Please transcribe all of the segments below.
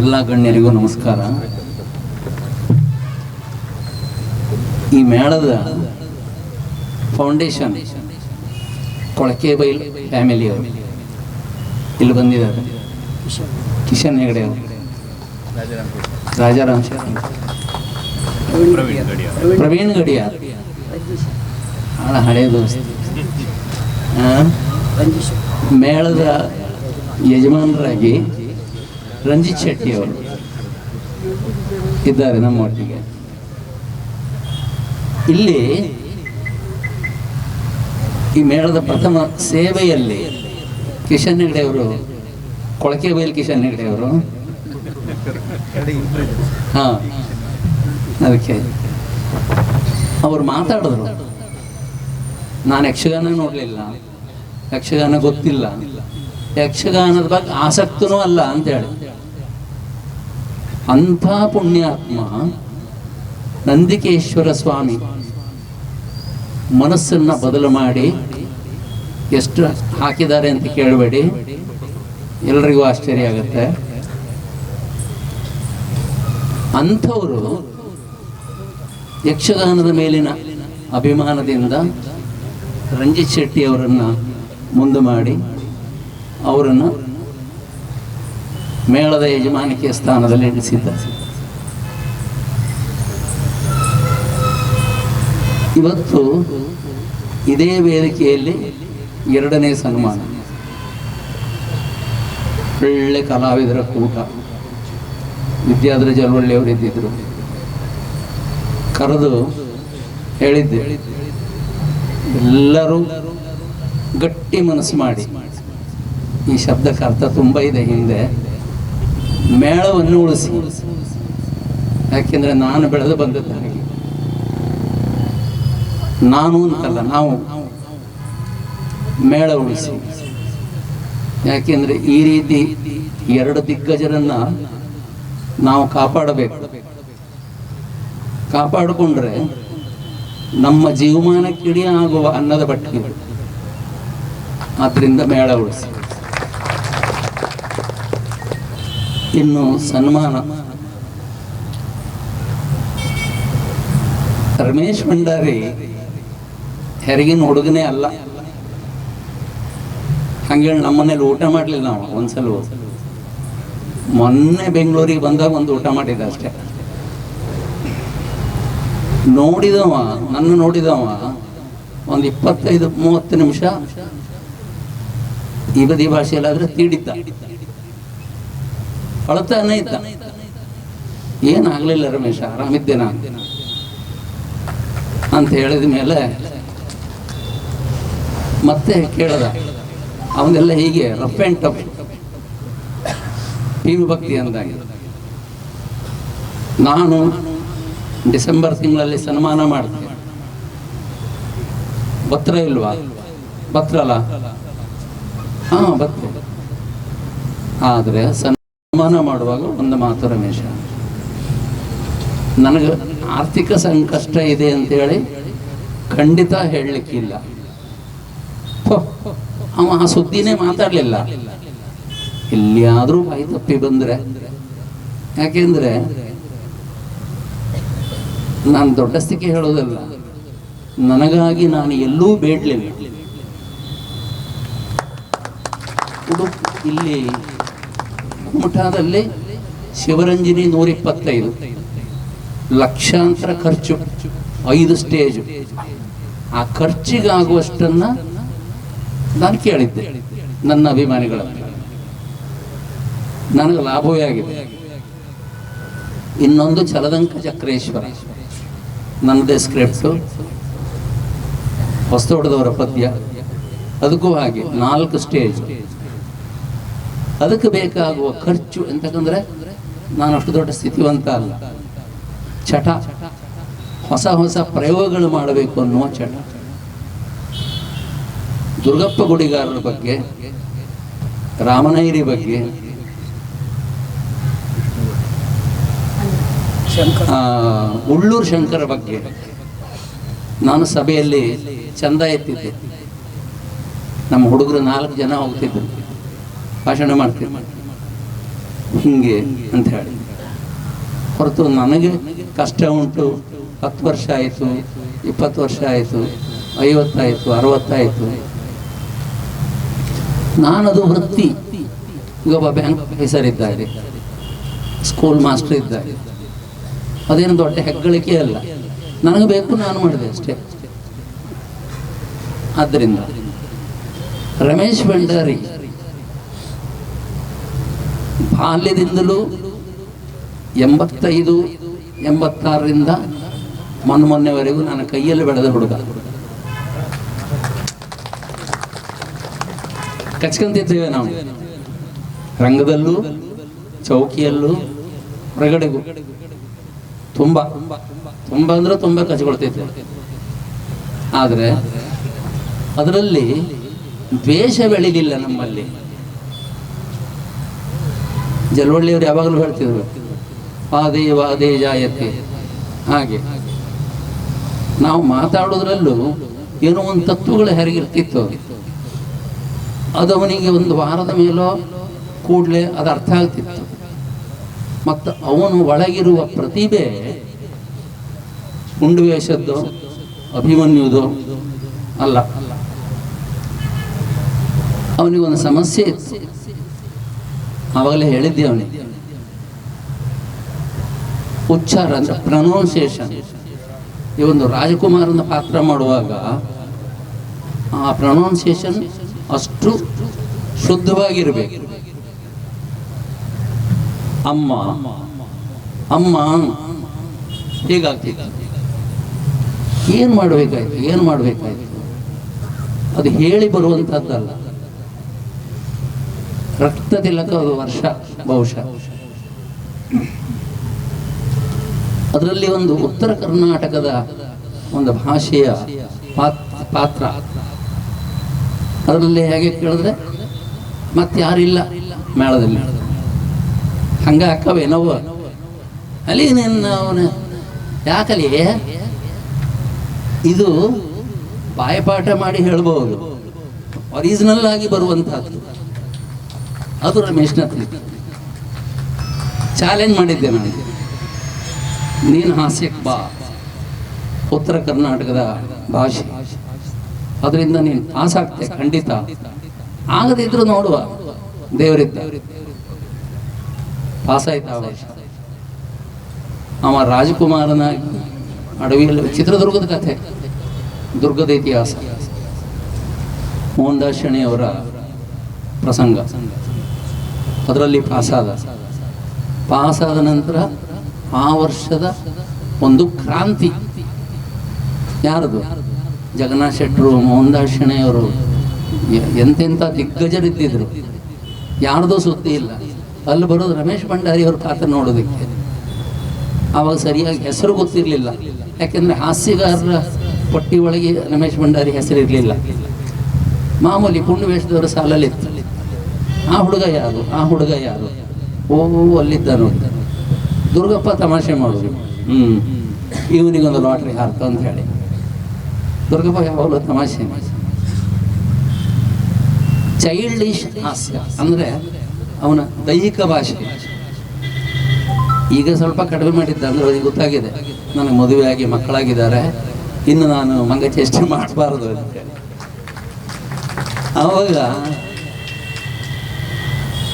ಎಲ್ಲ ಗಣ್ಯರಿಗೂ ನಮಸ್ಕಾರ. ಈ ಮೇಳದ ಫೌಂಡೇಶನ್ ಕೊಳಕೆ ಬೈಲ್ ಫ್ಯಾಮಿಲಿಯವರು ಇಲ್ಲಿ ಬಂದಿದ್ದಾರೆ. ಕಿಶನ್ ಹೆಗಡೆ ಅವರು. ರಾಜಾರಾಮ್ ಪ್ರವೀಣ್ ಗಡಿಯಾರ್. ಬಹಳ ಹಳೆಯದು? ಮೇಳದ ಯಜಮಾನರಾಗಿ ರಂಜಿತ್ ಶೆಟ್ಟಿ ಅವರು ಇದ್ದಾರೆ ನಮ್ಮೊಟ್ಟಿಗೆ ಇಲ್ಲಿ ಈ ಮೇಳದ ಪ್ರಥಮ ಸೇವೆಯಲ್ಲಿ ಕಿಶನ್ ಹೆಗಡೆ ಅವರು, ಕೊಳಕೆ ಬೈಲ್ ಕಿಶನ್ ಹೆಗಡೆ ಅವರು. ಹಾ, ಅದಕ್ಕೆ ಅವರು ಮಾತಾಡಿದ್ರು. ನಾನು ಯಕ್ಷಗಾನ ನೋಡಲಿಲ್ಲ. ಯಕ್ಷಗಾನ ಗೊತ್ತಿಲ್ಲ. ಯಕ್ಷಗಾನದ ಬಗ್ಗೆ ಆಸಕ್ತನೂ ಅಲ್ಲ ಅಂತ ಹೇಳಿ. ಅಂಥ ಪುಣ್ಯಾತ್ಮ ನಂದಿಕೇಶ್ವರ ಸ್ವಾಮಿ ಮನಸ್ಸನ್ನ ಬದಲು ಮಾಡಿ ಎಷ್ಟು ಹಾಕಿದ್ದಾರೆ ಅಂತ ಕೇಳಬೇಡಿ. ಎಲ್ರಿಗೂ ಆಶ್ಚರ್ಯ ಆಗುತ್ತೆ. ಅಂಥವರು ಯಕ್ಷಗಾನದ ಮೇಲಿನ ಅಭಿಮಾನದಿಂದ ರಂಜಿತ್ ಶೆಟ್ಟಿ ಅವರನ್ನು ಮುಂದೆ ಮಾಡಿ ಅವರನ್ನು ಮೇಳದ ಯಜಮಾನಿಕೆಯ ಸ್ಥಾನದಲ್ಲಿ ಇಳಿಸಿದ್ದ ಇವತ್ತು ಇದೇ ವೇದಿಕೆಯಲ್ಲಿ ಎರಡನೇ ಸನ್ಮಾನ. ಒಳ್ಳೆ ಕಲಾವಿದರ ಕೂಟ. ವಿದ್ಯಾಧರ ಜಲವಳ್ಳಿ ಅವರು ಇದ್ದಿದ್ರು ಕರೆದು ಹೇಳಿದ್ದೆ. ಎಲ್ಲರೂ ಗಟ್ಟಿ ಮನಸ್ಸು ಮಾಡಿ. ಈ ಶಬ್ದಕ್ಕೆ ಅರ್ಥ ತುಂಬ ಇದೆ ಹಿಂದೆ. ಮೇಳವನ್ನು ಉಳಿಸಿ. ಯಾಕೆಂದ್ರೆ ನಾನು ಬೆಳೆದು ಬಂದದ್ದು ಹಾಗೆ. ನಾನು ಅಂತಲ್ಲ ನಾವು. ಮೇಳ ಉಳಿಸಿ. ಯಾಕೆಂದ್ರೆ ಈ ರೀತಿ ಎರಡು ದಿಗ್ಗಜರನ್ನ ನಾವು ಕಾಪಾಡಬೇಕು. ಕಾಪಾಡಿಕೊಂಡ್ರೆ ನಮ್ಮ ಜೀವಮಾನಕ್ಕಿಡಿ ಆಗುವ ಅನ್ನದ ಬಟ್ಟೆ ಆದ್ರಿಂದ ಮೇಳ ಉಳಿಸಿ. ಇನ್ನು ಸನ್ಮಾನ. ರಮೇಶ್ ಭಂಡಾರಿ ಹೆರಿಗಿನ ಹುಡುಗನೇ ಅಲ್ಲ. ಹಂಗೇಳಿ ನಮ್ಮನೇಲಿ ಊಟ ಮಾಡಲಿಲ್ಲ ನಾವು ಒಂದ್ಸಲ ಮೊನ್ನೆ ಬೆಂಗಳೂರಿಗೆ ಬಂದಾಗ ಒಂದು ಊಟ ಮಾಡಿದ ಅಷ್ಟೇ. ನೋಡಿದವ, ನನ್ನ ನೋಡಿದವ, ಒಂದು ಇಪ್ಪತ್ತೈದು ಮೂವತ್ತು ನಿಮಿಷ. ಈ ಬದಿ ಭಾಷೆಯಲ್ಲಾದ್ರೆ ತೀಡಿದ್ದ. ಅಳತಾನೆ ಇದ್ದ ಏನಾಗ್ಲಿಲ್ಲ ರಮೇಶ? ಆರಾಮಿದ್ದೇನಾ? ಅಂತ ಹೇಳಿದ ಮೇಲೆ ಮತ್ತೆ ಕೇಳದ, ಅವನ್ನೆಲ್ಲ ಹೀಗೆ ರಫ್ ಆ್ಯಂಡ್ ಟಫ್ ಟೀಮ್ ಭಕ್ತಿ ಅಂದಾಗೆ ನಾನು ಡಿಸೆಂಬರ್ ತಿಂಗಳಲ್ಲಿ ಸನ್ಮಾನ ಮಾಡ್ತೇನೆ. ಬತ್ರ ಇಲ್ವಾ? ಬತ್ರಲ್ಲ ಹಾ, ಭತ್ರ. ಆದರೆ ಸನ್ಮಾನ ಮಾಡುವಾಗ ಒಂದು ಮಾತು ರಮೇಶ. ನನಗೆ ಆರ್ಥಿಕ ಸಂಕಷ್ಟ ಇದೆ ಅಂತೇಳಿ ಖಂಡಿತ ಹೇಳಲಿಕ್ಕಿಲ್ಲ. ಅವ ಆ ಸುದ್ದಿನೇ ಮಾತಾಡಲಿಲ್ಲ. ಎಲ್ಲಿಯಾದರೂ ಬಾಯಿ ತಪ್ಪಿ ಬಂದ್ರೆ. ಯಾಕೆಂದ್ರೆ ನಾನು ದೊಡ್ಡಸ್ತಿಕೆ ಹೇಳೋದಲ್ಲ. ನನಗಾಗಿ ನಾನು ಎಲ್ಲೂ ಬೇಡಲಿಲ್ಲ. ಇಲ್ಲಿ ಮುಠಾದಲ್ಲಿ ಶಿವರಂಜನಿ ನೂರಿಪ್ಪತ್ತೈದು. ಲಕ್ಷಾಂತರ ಖರ್ಚು. ಐದು ಸ್ಟೇಜ್ ಆ ಖರ್ಚಿಗಾಗುವಷ್ಟನ್ನ ನಾನು ಕೇಳಿದ್ದೆ, ನನ್ನ ಅಭಿಮಾನಿಗಳ ನನಗೆ ಲಾಭವೇ ಆಗಿದೆ. ಇನ್ನೊಂದು ಚಲದಂಕ ಚಕ್ರೇಶ್ವರ. ನನ್ನದೇ ಸ್ಕ್ರಿಪ್ಟು ಹೊಸತೋಟದವರ ಪದ್ಯ. ಅದಕ್ಕೂ ಹಾಗೆ ನಾಲ್ಕು ಸ್ಟೇಜ್ ಅದಕ್ಕೆ ಬೇಕಾಗುವ ಖರ್ಚು ಎಂತಕ್ಕಂದ್ರೆ ನಾನು ಅಷ್ಟು ದೊಡ್ಡ ಸ್ಥಿತಿವಂತ ಅಲ್ಲ. ಚಟ. ಹೊಸ ಹೊಸ ಪ್ರಯೋಗಗಳು ಮಾಡಬೇಕು ಅನ್ನುವ ಚಟ. ದುರ್ಗಪ್ಪ ಗುಡಿಗಾರರ ಬಗ್ಗೆ, ರಾಮನೈರಿ ಬಗ್ಗೆ ಉಳ್ಳೂರು ಶಂಕರ ಬಗ್ಗೆ ನಾನು ಸಭೆಯಲ್ಲಿ ಚಂದ ಎತ್ತಿದ್ದೆ. ನಮ್ಮ ಹುಡುಗರು ನಾಲ್ಕು ಜನ ಹೋಗ್ತಿದ್ರು. ಭಾಷಣ ಮಾಡ್ತೇನೆ ಹಿಂಗೆ ಅಂತ ಹೇಳಿ. ಹೊರತು ನನಗೆ ಕಷ್ಟ ಉಂಟು. ಹತ್ತು ವರ್ಷ ಆಯಿತು, ಇಪ್ಪತ್ತು ವರ್ಷ ಆಯಿತು ಐವತ್ತಾಯಿತು ಅರವತ್ತಾಯಿತು ನಾನದು ವೃತ್ತಿ. ಈಗ ಒಬ್ಬ ಬ್ಯಾಂಕ್ ಆಫೀಸರ್ ಇದ್ದಾರೆ. ಸ್ಕೂಲ್ ಮಾಸ್ಟರ್ ಇದ್ದಾರೆ. ಅದೇನು ದೊಡ್ಡ ಹೆಗ್ಗಳಿಕೆ ಅಲ್ಲ. ನನಗೆ ಬೇಕು, ನಾನು ಮಾಡಿದೆ ಅಷ್ಟೇ. ಆದ್ದರಿಂದ ರಮೇಶ್ ಭಂಡಾರಿ ಬಾಲ್ಯದಿಂದಲೂ ಎಂಬತ್ತೈದು, ಎಂಬತ್ತಾರರಿಂದ ಮೊನ್ನೆ ಮೊನ್ನೆವರೆಗೂ ನನ್ನ ಕೈಯಲ್ಲಿ ಬೆಳೆದ ಹುಡುಗ. ಕಚ್ಕೊಂತಿದ್ದೇವೆ ನಾವು. ರಂಗದಲ್ಲೂ, ಚೌಕಿಯಲ್ಲೂ, ಹೊರಗಡೆಗೂ. ತುಂಬ ತುಂಬ ಅಂದ್ರೆ ತುಂಬ ಕಚ್ಕೊಳ್ತಿದ್ದೆ ಆದರೆ ಅದರಲ್ಲಿ ದ್ವೇಷ ಬೆಳಿಲಿಲ್ಲ ನಮ್ಮಲ್ಲಿ. ಜಲವಳ್ಳಿಯವರು ಯಾವಾಗಲೂ ಹೇಳ್ತಿದ್ರು ವಾದೇ ವಾದೇ ಜಾಯತೆ. ಹಾಗೆ. ನಾವು ಮಾತಾಡೋದ್ರಲ್ಲೂ ಏನೋ ಒಂದು ತತ್ವಗಳು ಹೆರಗಿರ್ತಿತ್ತು. ಅದು ಅವನಿಗೆ ಒಂದು ವಾರದ ಮೇಲೋ ಕೂಡಲೇ ಅದು ಅರ್ಥ ಆಗ್ತಿತ್ತು. ಮತ್ತು ಅವನು ಒಳಗಿರುವ ಪ್ರತಿಭೆ ಉಂಡು ವೇಷದ್ದು ಅಭಿಮನ್ಯುವುದು ಅಲ್ಲ. ಅವನಿಗೊಂದು ಸಮಸ್ಯೆ ಇತ್ತು. ಆವಾಗಲೇ ಹೇಳಿದ್ದೆ ಅವನಿಗೆ. ಉಚ್ಚಾರ ಅಂದ್ರೆ ಪ್ರೊನೌನ್ಸಿಯೇಷನ್ ಈ ಒಂದು ರಾಜಕುಮಾರನ ಪಾತ್ರ ಮಾಡುವಾಗ ಆ ಪ್ರೊನೌನ್ಸಿಯೇಷನ್ ಅಷ್ಟು ಶುದ್ಧವಾಗಿರಬೇಕು. ಅಮ್ಮ ಅಮ್ಮ, ಹೀಗಾಗ್ತಿತ್ತು. ಏನು ಮಾಡಬೇಕಾಯ್ತು ಏನು ಮಾಡಬೇಕಾಯ್ತು? ಅದು ಹೇಳಿ ಬರುವಂಥದ್ದಲ್ಲ ರಕ್ತ ತಿಲಕ ಅದು ವರ್ಷ, ಬಹುಶಃ. ಅದರಲ್ಲಿ ಒಂದು ಉತ್ತರ ಕರ್ನಾಟಕದ ಒಂದು ಭಾಷೆಯ ಪಾತ್- ಪಾತ್ರ. ಅದರಲ್ಲಿ ಹೇಗೆ ಕೇಳಿದ್ರೆ ಮತ್ತೆ ಯಾರಿಲ್ಲ ಮೇಳದಲ್ಲಿ. ಹಂಗ ಅಕ್ಕವೇ, ನೋವು. ಅಲ್ಲಿ ನಿನ್ನ ಅವನ, ಯಾಕಲಿ? ಇದು ಬಾಯಪಾಠ ಮಾಡಿ ಹೇಳ್ಬೋದು. ಒರಿಜಿನಲ್ ಆಗಿ ಬರುವಂತಹದ್ದು. ಅದು ರಮೇಶ್ನ ಚಾಲೆಂಜ್ ಮಾಡಿದ್ದೆ ನಾನು. ನೀನು ಹಾಸ್ಯಕ್ಕೆ ಬಾ. ಉತ್ತರ ಕರ್ನಾಟಕದ ಭಾಷೆ. ಅದರಿಂದ ನೀನು ಆಗ್ತೆ ಖಂಡಿತ. ಆಗದಿದ್ರು ನೋಡುವ. ದೇವರಿದ್ದ. ಪಾಸ್ ಆಯ್ತು ಆ ವರ್ಷ. ಅವ ರಾಜಕುಮಾರನ ಅಡವಿಯಲ್ಲಿ ಚಿತ್ರದುರ್ಗದ ಕಥೆ. ದುರ್ಗದ ಇತಿಹಾಸ. ಮೋಹನ್ ದಾಸ್ ಅವರ ಪ್ರಸಂಗ. ಅದರಲ್ಲಿ ಪಾಸಾದ. ಪಾಸಾದ ನಂತರ ಆ ವರ್ಷದ ಒಂದು ಕ್ರಾಂತಿ. ಯಾರದು? ಜಗನ್ನಾಥ್ ಶೆಟ್ಟರು, ಮೋಹನ್ದಾಸ್ ಶೆಣೆಯವರು. ಎಂತೆಂಥ ದಿಗ್ಗಜರಿದ್ದಿದ್ರು. ಯಾರ್ದೋ ಸುದ್ದಿ ಇಲ್ಲ. ಅಲ್ಲಿ ಬರೋದು ರಮೇಶ್ ಭಂಡಾರಿ ಅವ್ರ ಪಾತ್ರ ನೋಡೋದಕ್ಕೆ. ಆವಾಗ ಸರಿಯಾಗಿ ಹೆಸರು ಗೊತ್ತಿರಲಿಲ್ಲ. ಯಾಕೆಂದ್ರೆ ಹಾಸ್ಯಗಾರರ ಪಟ್ಟಿ ಒಳಗೆ ರಮೇಶ್ ಭಂಡಾರಿ ಹೆಸರಿರಲಿಲ್ಲ. ಮಾಮೂಲಿ ಪುಣ್ಯ ವೇಷದವರ ಸಾಲಲ್ಲಿತ್ತು ಆ ಹುಡುಗ ಯಾರು? ಆ ಹುಡುಗ ಯಾರು? ಓ ಅಲ್ಲಿದ್ದ ನೋಡಿ ದುರ್ಗಪ್ಪ ತಮಾಷೆ ಮಾಡೋದು. ಹ್ಮ್. ಇವನಿಗೊಂದು ಲಾಟ್ರಿ ಹಾರ್ತು ಅಂತ ಹೇಳಿ. ದುರ್ಗಪ್ಪ ಯಾವಾಗಲೂ ತಮಾಷೆ. ಚೈಲ್ಡಿಶ್ ಹಾಸ್ಯ. ಅಂದ್ರೆ ಅವನ ದೈಹಿಕ ಭಾಷೆ. ಈಗ ಸ್ವಲ್ಪ ಕಡಿಮೆ ಮಾಡಿದ್ದ ಅಂದ್ರೆ ಅವ್ರಿಗೆ ಗೊತ್ತಾಗಿದೆ. ನನಗೆ ಮದುವೆಯಾಗಿ ಮಕ್ಕಳಾಗಿದ್ದಾರೆ. ಇನ್ನು ನಾನು ಮಂಗಚೇಷ್ಟೆ ಮಾಡಬಾರದು ಅಂತೇಳಿ ಆವಾಗ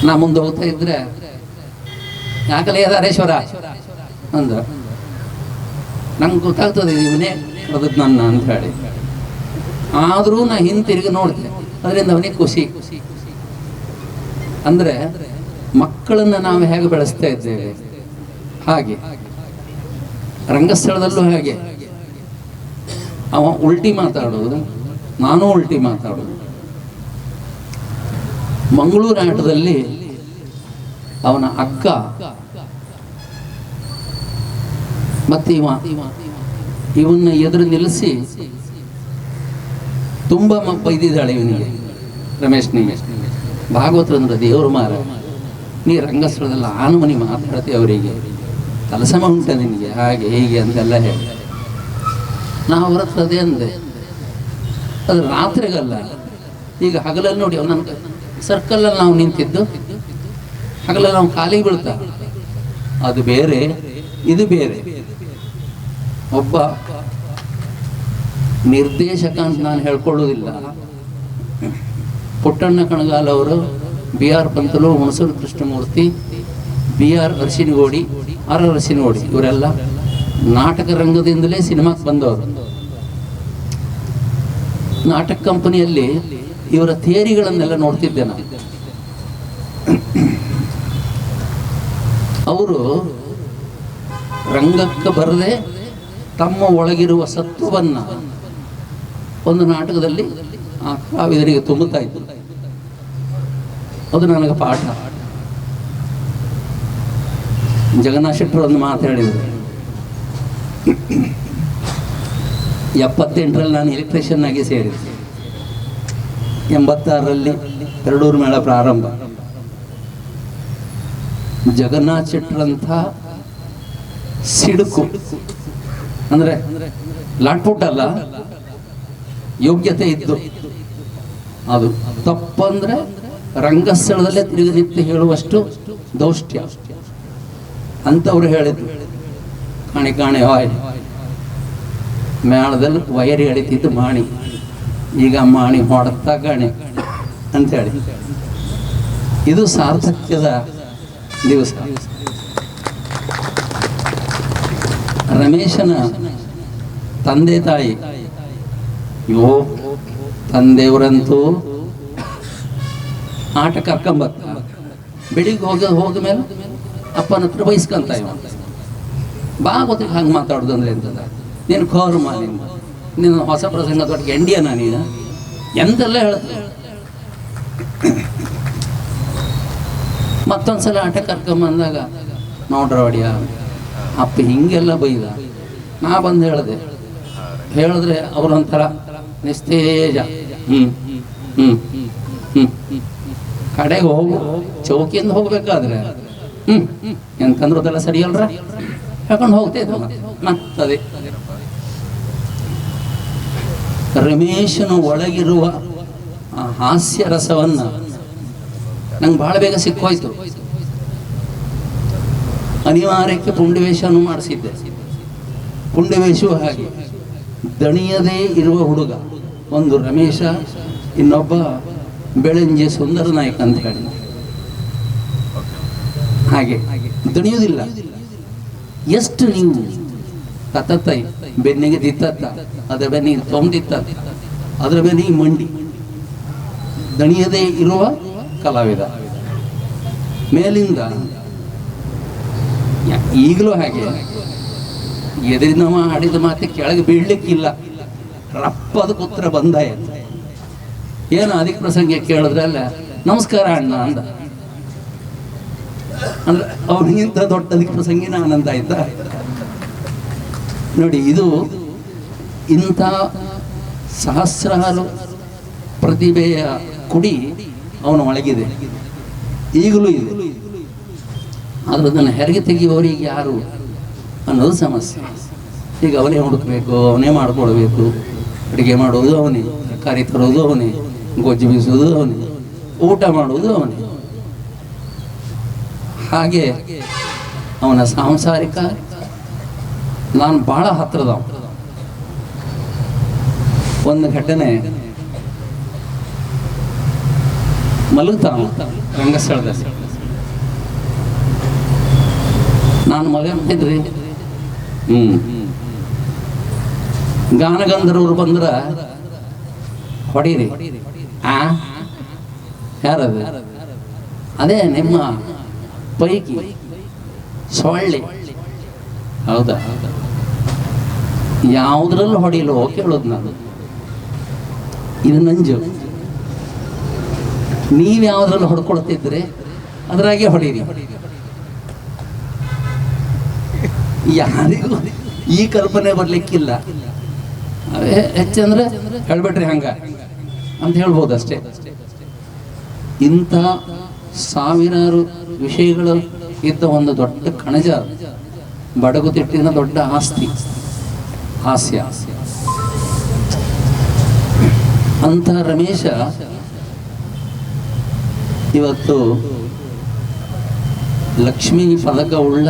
ನಾ ಮುಂದೆ ಹೋಗ್ತಾ ಇದ್ರೆ, ಯಾಕಲೇ ಅದೇಶ್ವರ ಅಂದ. ನಂಗೆ ಗೊತ್ತಾಗ್ತದೆ ಇವನೇ ಬದುಕು ನನ್ನ ಅಂತ ಹೇಳಿ. ಆದರೂ ನಾ ಹಿಂತಿರುಗಿ ನೋಡಿದೆ. ಅದರಿಂದ ಅವನಿಗೆ ಖುಷಿ. ಅಂದ್ರೆ, ಮಕ್ಕಳನ್ನ ನಾವು ಹೇಗೆ ಬೆಳೆಸ್ತಾ ಇದ್ದೇವೆ? ಹಾಗೆ. ರಂಗಸ್ಥಳದಲ್ಲೂ ಹಾಗೆ. ಅವ ಉಲ್ಟಿ ಮಾತಾಡೋದು, ನಾನು ಉಲ್ಟಿ ಮಾತಾಡೋದು. ಮಂಗಳೂರು ಆಟದಲ್ಲಿ ಅವನ ಅಕ್ಕ ಮತ್ತೆ ಇವ. ಇವನ್ನ ಎದುರು ನಿಲ್ಲಿಸಿ ತುಂಬ ಬೈದಿದ್ದಾಳೆ ಇವನಿಗೆ. ಭಾಗವತ್ ಭಾಗವತರಂದ್ರ ದೇವರು ಮಾರ. ನೀ ರಂಗಸ್ಥಳದಲ್ಲ ಆನುಮನಿ ಮಾತಾಡ್ತಿ ಅವರಿಗೆ. ಕೆಲಸ ಉಂಟ ನಿನಗೆ. ಹಾಗೆ ಹೀಗೆ ಅಂತೆಲ್ಲ ಹೇಳಿ. ನಾ ಹೊರತದೆ ಅದೇ ಅಂದೆ. ರಾತ್ರಿಗಲ್ಲ. ಈಗ ಹಗಲಲ್ಲಿ ನೋಡಿ ನನ್ನ ಸರ್ಕಲಲ್ಲಿ ನಾವು ನಿಂತಿದ್ದು. ಹಾಗೆಲ್ಲ ನಾವು ಖಾಲಿ ಬೀಳ್ತಾ. ಅದು ಬೇರೆ, ಇದು ಬೇರೆ. ಒಬ್ಬ ನಿರ್ದೇಶಕ ಅಂತ ನಾನು ಹೇಳ್ಕೊಳ್ಳೋದಿಲ್ಲ. ಪುಟ್ಟಣ್ಣ ಕಣಗಾಲ್ ಅವರು B R Panthulu, Hunsur Krishnamurthy, B R Arasinagodi R Arasinagodi, ಇವರೆಲ್ಲ ನಾಟಕ ರಂಗದಿಂದಲೇ ಸಿನಿಮಾಕ್ಕೆ ಬಂದವರು. ನಾಟಕ ಕಂಪನಿಯಲ್ಲಿ ಇವರ ಥಿಯರಿಗಳನ್ನೆಲ್ಲ ನೋಡ್ತಿದ್ದೆ ನಾನು. ಅವರು ರಂಗಕ್ಕೆ ಬರದೆ ತಮ್ಮ ಒಳಗಿರುವ ಸತ್ವವನ್ನು ಒಂದು ನಾಟಕದಲ್ಲಿ ಆ ಕಾವಿದರಿಗೆ ತುಂಬುತ್ತಾ ಇತ್ತು ಅದು ನನಗೆ ಪಾಠ. ಜಗನ್ನಾಥ ಶೆಟ್ಟರು ಒಂದು ಮಾತಾಡಿದರು ಎಪ್ಪತ್ತೆಂಟರಲ್ಲಿ ನಾನು ಎಲೆಕ್ಟ್ರಿಷಿಯನ್ ಆಗಿ ಸೇರಿದೆ ಎಂಬತ್ತಾರರಲ್ಲಿ ಎರಡೂರು ಮೇಳ ಪ್ರಾರಂಭ. ಜಗನ್ನಾಥ್ ಶೆಟ್ಟರಂಥ ಸಿಡುಕು. ಅಂದ್ರೆ ಲಾಟ್ಪುಟ್ ಅಲ್ಲ, ಯೋಗ್ಯತೆ ಇದ್ದು. ಅದು ತಪ್ಪಂದ್ರೆ ರಂಗಸ್ಥಳದಲ್ಲೇ ತಿರುಗಿ ನಿಂತು ಹೇಳುವಷ್ಟು ದೌಷ್ಟ್ಯ. ಅಂತವ್ರು ಹೇಳಿದ್ರು. ಕಾಣಿ ಕಾಣಿ ಹಾಯ್. ಮೇಳದಲ್ಲಿ ವೈರಿ ಎಳಿತಿದ್ದು ಮಾಣಿ. ಈಗ ಮಾಣಿ ಹೊಡ್ತಾ ಕಾಣಿ ಅಂತೇಳಿ. ಇದು ಸಾರ್ಥಕ್ಯದ ದಿವಸ. ರಮೇಶನ ತಂದೆ ತಾಯಿ. ಯೋ, ತಂದೆಯವರಂತೂ ಆಟ ಕರ್ಕೊಂಬತ್ತ ಬೆಳಿಗ್ಗೆ ಹೋಗ ಹೋದ ಮೇಲೆ ಅಪ್ಪನ ಹತ್ರ ಬಯಸ್ಕೊಂತ ಬಾ ಗೊತ್ತಿಗೆ ಹಂಗೆ ಮಾತಾಡೋದು ಅಂದ್ರೆ ಎಂತದ? ನೀನು ಖೋರು ಮಾ ನೀನು ನೀನು ಹೊಸ ಪ್ರಸಂಗ ದೊಡ್ಡ ಎಂಡಿಯ ನೀನು ಎಂತೆಲ್ಲ ಹೇಳ್ತಾರೆ ಮತ್ತೊಂದ್ಸಲ ಆಟ ಕರ್ಕೊಂಬಂದಾಗ ನೋಡ್ರ ಒಡಿಯ ಅಪ್ಪ ಹಿಂಗೆಲ್ಲ ಬೈದ. ನಾ ಬಂದು ಹೇಳಿದೆ. ಹೇಳಿದ್ರೆ ಅವರೊಂಥರ ನಿಸ್ತೇಜ. ಹ್ಮ್ ಹ್ಮ್ ಹ್ಮ್ ಕಡೆಗೆ ಹೋಗು. ಚೌಕಿಯಿಂದ ಹೋಗ್ಬೇಕಾದ್ರೆ. ಹ್ಮ್, ಎಂತಂದ್ರೆ ಅದೆಲ್ಲ ಸರಿಯಲ್ರ? ಹೇಳ್ಕೊಂಡು ಹೋಗ್ತಿದ್ರು ಮತ್ತದೇ. ರಮೇಶನ ಒಳಗಿರುವ ಹಾಸ್ಯ ರಸವನ್ನ ನಂಗೆ ಬಹಳ ಬೇಗ ಸಿಕ್ಕೋಯ್ತು. ಅನಿವಾರ್ಯಕ್ಕೆ ಪುಂಡಿವೇಶವನ್ನು ಮಾಡಿಸಿದ್ದೆ. ಪುಂಡಿವೇಶವು ಹಾಗೆ, ದಣಿಯದೇ ಇರುವ ಹುಡುಗ, ಒಂದು ರಮೇಶ, ಇನ್ನೊಬ್ಬ ಬೆಳಂಜೆ ಸುಂದರ ನಾಯಕ ಅಂತ ಹೇಳಿ. ಹಾಗೆ ದಣಿಯೋದಿಲ್ಲ ಎಷ್ಟು ನೀವು ತತ್ತೈ ಬೆನ್ನಿಗೆ ದಿತ್ತತ್ತ ಅದರ ಬೆನ್ನಿಗೆ ತೊಂದಿತ್ತ. ಅದರ ಬೆನ್ನಿಗೆ ಮಂಡಿ. ದಣಿಯದೇ ಇರುವ ಕಲಾವಿದ. ಮೇಲಿಂದ ಈಗಲೂ ಹಾಗೆ. ಎದುರಿನ ಆಡಿದ ಮಾತೆ ಕೆಳಗೆ ಬೀಳ್ಲಿಕ್ಕಿಲ್ಲ. ರಪ್ಪದ ಕುತ್ರ ಬಂದ ಏನು ಅದಕ್ಕೆ ಪ್ರಸಂಗ ಕೇಳಿದ್ರಲ್ಲ ನಮಸ್ಕಾರ ಅಣ್ಣ ಅಂದ. ಅಂದ್ರೆ ಅವನಿಗಿಂತ ದೊಡ್ಡ ಅದಕ್ಕೆ ಪ್ರಸಂಗಿನ ಆನಂದ ಆಯ್ತಾ ನೋಡಿ, ಇದು ಇಂಥ ಸಹಸ್ರಾರು ಪ್ರತಿಭೆಯ ಕುಡಿ ಅವನು ಒಳಗಿದೆ. ಈಗಲೂ ಇದೆ. ಆದರೆ ಅದನ್ನು ಹೆರಿಗೆ ತೆಗೆಯುವವರಿಗೆ ಯಾರು ಅನ್ನೋದು ಸಮಸ್ಯೆ. ಈಗ ಅವನೇ ಹುಡುಕಬೇಕು, ಅವನೇ ಮಾಡ್ಕೊಳ್ಬೇಕು, ಅಡುಗೆ ಮಾಡೋದು ಅವನೇ ತರಕಾರಿ ತರೋದು ಅವನೇ, ಗೊಜ್ಜು ಬೀಸೋದು ಅವನೇ, ಊಟ ಮಾಡುವುದು ಅವನೇ. ಹಾಗೆ ಅವನ ಸಾಂಸಾರಿಕ ನಾನು ಬಹಳ ಹತ್ತಿರದ ಒಂದು ಘಟನೆ ಮಲಗ್ತಾನ ರಂಗಸ್ಥಳದಲ್ಲಿ. ನಾನು ಮಗ ಅಂತಿದ್ರಿ ಹ್ಮ್. ಗಾನಗಂಧರ್ವರು ಬಂದ್ರ ಹೊಡೀರಿ. ಆ? ಯಾರದು? ಅದೇ ನಿಮ್ಮ ಪೈಕಿ ಸೊಳ್ಳೆ. ಹೌದಾ? ಯಾವುದ್ರಲ್ಲೂ ಹೊಡಿಲೋ ಕೇಳೋದು ನಾನು. ಇದು ನಂಜು ನೀವು ಯಾವುದ್ರಲ್ಲಿ ಹೊಡ್ಕೊಳ್ತಿದ್ರೆ ಅದ್ರಾಗೆ ಹೊಡೀರಿ. ಯಾರಿಗೂ ಈ ಕಲ್ಪನೆ ಬರ್ಲಿಕ್ಕಿಲ್ಲ. ಹೆಚ್ಚಂದ್ರೆ ಹೇಳ್ಬಿಟ್ರಿ ಹಂಗ. ಅಂತ ಹೇಳ್ಬೋದು ಅಷ್ಟೇ. ಇಂಥ ಸಾವಿರಾರು ವಿಷಯಗಳು ಇದ್ದ ಒಂದು ದೊಡ್ಡ ಕಣಜ. ಬಡಗುತಿಟ್ಟಿನ ದೊಡ್ಡ ಆಸ್ತಿ. ಹಾಸ್ಯ. ಅಂತ ರಮೇಶ ಇವತ್ತು ಲಕ್ಷ್ಮೀ ಫಲಕವುಳ್ಳ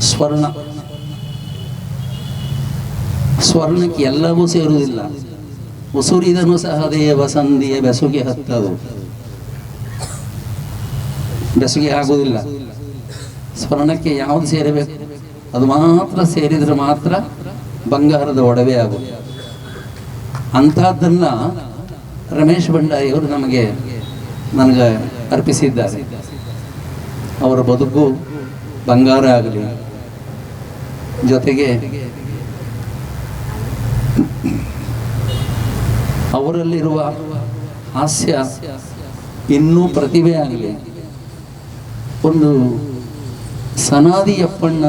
ಸ್ವರ್ಣ. ಸ್ವರ್ಣಕ್ಕೆ ಎಲ್ಲವೂ ಸೇರುವುದಿಲ್ಲ. ಉಸುರಿದನು ಸಹ ದೇವ ಸಂಧಿಯ ಬೆಸುಗೆ ಹತ್ತದು. ಬೆಸುಗೆ ಆಗುವುದಿಲ್ಲ. ಸ್ವರ್ಣಕ್ಕೆ ಯಾವುದು ಸೇರಬೇಕು? ಅದು ಮಾತ್ರ ಸೇರಿದ್ರೆ ಮಾತ್ರ ಬಂಗಾರದ ಒಡವೆ ಆಗುತ್ತೆ ಅಂಥದ್ದನ್ನ ರಮೇಶ್ ಭಂಡಾರಿಯವರು ನಮಗೆ ನನಗೆ ಅರ್ಪಿಸಿದ್ದಾರೆ. ಅವರ ಬದುಕು ಬಂಗಾರ ಆಗಲಿ. ಜೊತೆಗೆ ಅವರಲ್ಲಿರುವ ಹಾಸ್ಯ ಇನ್ನೂ ಪ್ರತಿಭೆ ಆಗಲಿ. ಒಂದು ಸನಾದಿ ಅಪ್ಪಣ್ಣ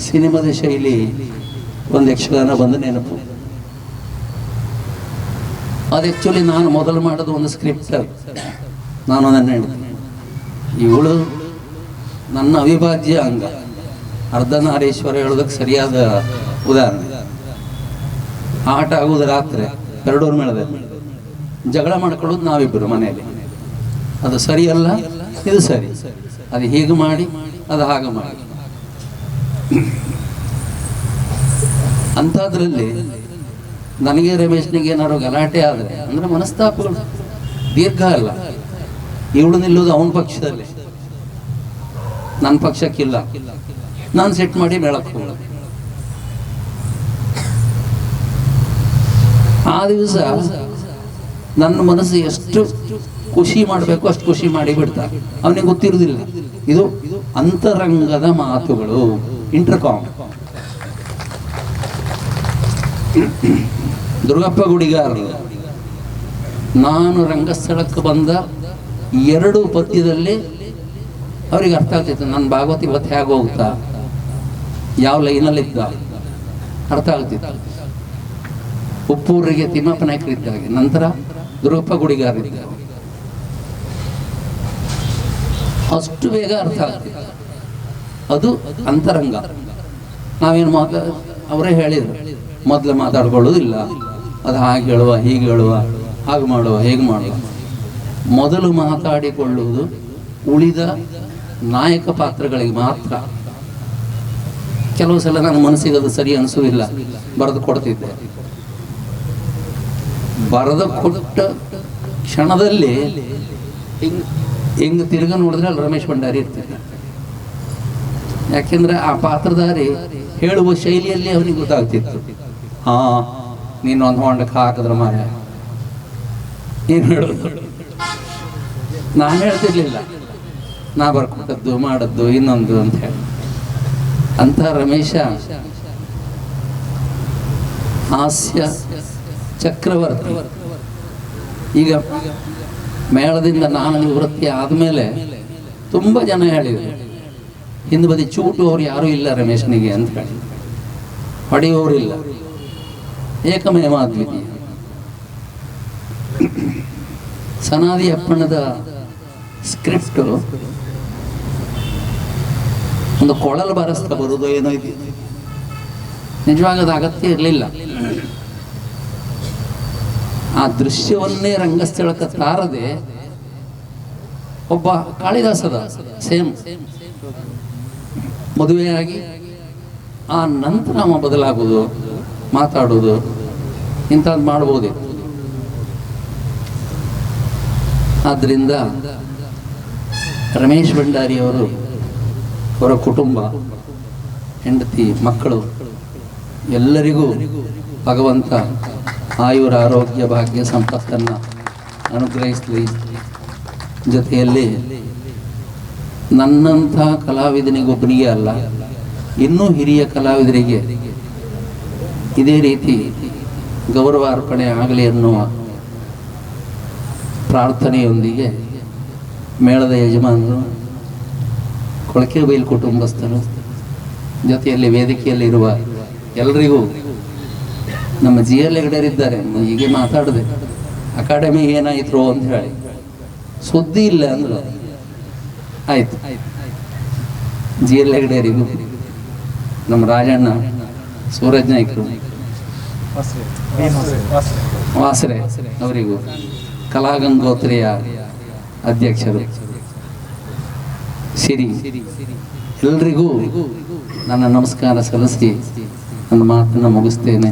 ಸಿನಿಮಾದ ಶೈಲಿ ಒಂದು ಯಕ್ಷಗಾನ ಬಂದ ನೆನಪು. ಅದು ಆ್ಯಕ್ಚುಲಿ ನಾನು ಮೊದಲು ಮಾಡೋದು ಒಂದು ಸ್ಕ್ರಿಪ್ಟ್ ನಾನು ನನ್ನ ಹೇಳ್ತೀನಿ. ಇವಳು ನನ್ನ ಅವಿಭಾಜ್ಯ ಅಂಗ. ಅರ್ಧನಾರೀಶ್ವರ ಹೇಳೋದಕ್ಕೆ ಸರಿಯಾದ ಉದಾಹರಣೆ. ಆಟ ಆಗುವುದು ರಾತ್ರಿ ಎರಡೂರು ಮೇಳದಲ್ಲಿ ಜಗಳ ಮಾಡ್ಕೊಳ್ಳೋದು ನಾವಿಬ್ಬರು ಮನೆಯಲ್ಲಿ. ಅದು ಸರಿಯಲ್ಲ, ಇದು ಸರಿ. ಅದು ಹೀಗೆ ಮಾಡಿ, ಅದು ಹಾಗೆ ಮಾಡಿ. ಅಂಥದ್ರಲ್ಲಿ ನನಗೆ ರಮೇಶ್ನಿಗೆ ಏನಾದ್ರು ಗಲಾಟೆ ಆದರೆ, ಅಂದ್ರೆ ಮನಸ್ತಾಪಗಳು ದೀರ್ಘ ಅಲ್ಲ. ಇವಳು ನಿಲ್ಲೋದು ಅವನ ಪಕ್ಷದಲ್ಲಿ. ನನ್ನ ಪಕ್ಷಕ್ಕಿಲ್ಲ. ನಾನು ಸೆಟ್ ಮಾಡಿ ಬೆಳಕು. ಆ ದಿವಸ ನನ್ನ ಮನಸ್ಸು ಎಷ್ಟು ಖುಷಿ ಮಾಡಬೇಕು, ಅಷ್ಟು ಖುಷಿ ಮಾಡಿ ಬಿಡ್ತಾರೆ. ಅವನಿಗೆ ಗೊತ್ತಿರುವುದಿಲ್ಲ. ಇದು ಅಂತರಂಗದ ಮಾತುಗಳು. ಇಂಟರ್ಕಾಮ್ ದುರ್ಗಪ್ಪ ಗುಡಿಗಾರ್ ನಾನು ರಂಗಸ್ಥಳಕ್ಕೆ ಬಂದ ಎರಡು ಪದ್ಯದಲ್ಲಿ ಅವರಿಗೆ ಅರ್ಥ ಆಗ್ತಿತ್ತು. ನನ್ನ ಭಾಗವತಿ ಇವತ್ತು ಹೇಗೆ ಹೋಗ್ತಾ ಯಾವ ಲೈನಲ್ಲಿದ್ದ? ಅರ್ಥ ಆಗ್ತಿತ್ತು. ಉಪ್ಪೂರಿಗೆ ತಿಮ್ಮಪ್ಪ ನಾಯಕರಿದ್ದಾಗೆ ನಂತರ ದುರ್ಗಪ್ಪ ಗುಡಿಗಾರರಿದ್ದಾಗ ಅಷ್ಟು ಬೇಗ ಅರ್ಥ ಆಗ್ತಿತ್ತು. ಅದು ಅಂತರಂಗ. ನಾವೇನು ಮಾತ ಅವರೇ ಹೇಳಿದ್ರು. ಮೊದಲು ಮಾತಾಡ್ಕೊಳ್ಳೋದಿಲ್ಲ ಅದು ಹಾಗೆ ಹೇಳುವ, ಹೀಗೆ ಹೇಳುವ, ಹಾಗೆ ಮಾಡುವ, ಹೇಗೆ ಮಾಡುವ. ಮೊದಲು ಮಾತಾಡಿಕೊಳ್ಳುವುದು ಉಳಿದ ನಾಯಕ ಪಾತ್ರಗಳಿಗೆ ಮಾತ್ರ. ಕೆಲವು ಸಲ ನನ್ನ ಮನಸ್ಸಿಗೆ ಅದು ಸರಿ ಅನಿಸುವುದಿಲ್ಲ. ಬರೆದು ಕೊಡ್ತಿದ್ದೆ. ಬರೆದು ಕೊಟ್ಟ ಕ್ಷಣದಲ್ಲಿ ಹಿಂಗೆ, ಹಿಂಗ್ ತಿರ್ಗ ನೋಡಿದ್ರೆ ಅಲ್ಲಿ ರಮೇಶ್ ಭಂಡಾರಿ ಇರ್ತಾರೆ ಯಾಕೆಂದ್ರೆ ಆ ಪಾತ್ರಧಾರಿ ಹೇಳುವ ಶೈಲಿಯಲ್ಲಿ ಅವನಿಗೆ ಗೊತ್ತಾಗ್ತಿತ್ತು. ಹಾ, ನೀನು ಒಂದು ಹೊಂಡಕ್ಕೆ ಹಾಕಿದ್ರ ಮಾರ ಏನು ಹೇಳೋದು ನಾನು ಹೇಳ್ತಿರ್ಲಿಲ್ಲ. ನಾ ಬರ್ಕೊಟ್ಟದ್ದು, ಮಾಡದ್ದು, ಇನ್ನೊಂದು ಅಂತ ಹೇಳಿ. ಅಂತ ರಮೇಶ ಹಾಸ್ಯ ಚಕ್ರವರ್ತಿ. ಈಗ ಮೇಳದಿಂದ ನಾನು ನಿವೃತ್ತಿ ಆದಮೇಲೆ ತುಂಬ ಜನ ಹೇಳಿದರು. ಹಿಂದೆ ಬದಿ ಚೂಟುವವರು ಯಾರೂ ಇಲ್ಲ ರಮೇಶನಿಗೆ ಅಂತ ಹೇಳಿ ಹೊಡೆಯುವವರಿಲ್ಲ ಏಕಮೇವ ಅದ್ವಿತೀಯ ಸನಾದಿ ಅಪ್ಪಣ್ಣದ ಸ್ಕ್ರಿಪ್ಟ್ ಒಂದು ಕೊಳಲು ಬಾರಿಸ್ತಾ ಬರುವುದು ಏನೋ ಇದೆ. ನಿಜವಾಗ ಅದು ಅಗತ್ಯ ಇರಲಿಲ್ಲ. ಆ ದೃಶ್ಯವನ್ನೇ ರಂಗಸ್ಥಳಕ್ಕೆ ತಾರದೆ ಒಬ್ಬ ಕಾಳಿದಾಸದ, ಸೇಮ್. ಮದುವೆಯಾಗಿ ಆ ನಂತರ ಅವ ಬದಲಾಗುವುದು ಮಾತಾಡೋದು ಇಂಥದ್ದು ಮಾಡ್ಬೋದಿತ್ತು ಆದ್ದರಿಂದ ರಮೇಶ್ ಭಂಡಾರಿಯವರು ಅವರ ಕುಟುಂಬ, ಹೆಂಡತಿ, ಮಕ್ಕಳು, ಎಲ್ಲರಿಗೂ ಭಗವಂತ ಆಯುರ ಆರೋಗ್ಯ, ಭಾಗ್ಯ, ಸಂಪತ್ತನ್ನು ಅನುಗ್ರಹಿಸಲಿ. ಜೊತೆಯಲ್ಲಿ ನನ್ನಂಥ ಕಲಾವಿದನಿಗೊಬ್ಬನಿಗೆ ಅಲ್ಲ, ಇನ್ನೂ ಹಿರಿಯ ಕಲಾವಿದರಿಗೆ ಇದೇ ರೀತಿ ಗೌರವ ಅರ್ಪಣೆ ಆಗಲಿ ಅನ್ನುವ ಪ್ರಾರ್ಥನೆಯೊಂದಿಗೆ ಮೇಳದ ಯಜಮಾನರು, ಕೊಳಕೆ ಬೈಲು ಕುಟುಂಬಸ್ಥರು, ಜೊತೆಯಲ್ಲಿ ವೇದಿಕೆಯಲ್ಲಿರುವ ಎಲ್ಲರಿಗೂ ನಮ್ಮ ಜಿ ಎಲ್ ಹೆಗಡೆಯರಿದ್ದಾರೆ ಹೀಗೆ ಮಾತಾಡಿದೆ. ಅಕಾಡೆಮಿ ಏನಾಯಿತು ಅಂತ ಹೇಳಿ. ಸುದ್ದಿ ಇಲ್ಲ ಅಂದ್ರು. ಆಯ್ತು. ಜಿ ಎಲ್ ನಮ್ಮ ರಾಜಣ್ಣ, ಸೂರಜ್ ನಾಯ್ಕರು, ವಾಸರೆ ಅವರಿಗೂ ಕಲಾಗಂಗೋತ್ರಿಯ ಅಧ್ಯಕ್ಷರು, ಸಿರಿ, ಎಲ್ರಿಗೂ ನನ್ನ ನಮಸ್ಕಾರ ಸಲ್ಲಿಸಿ ನನ್ನ ಮಾತನ್ನು ಮುಗಿಸ್ತೇನೆ.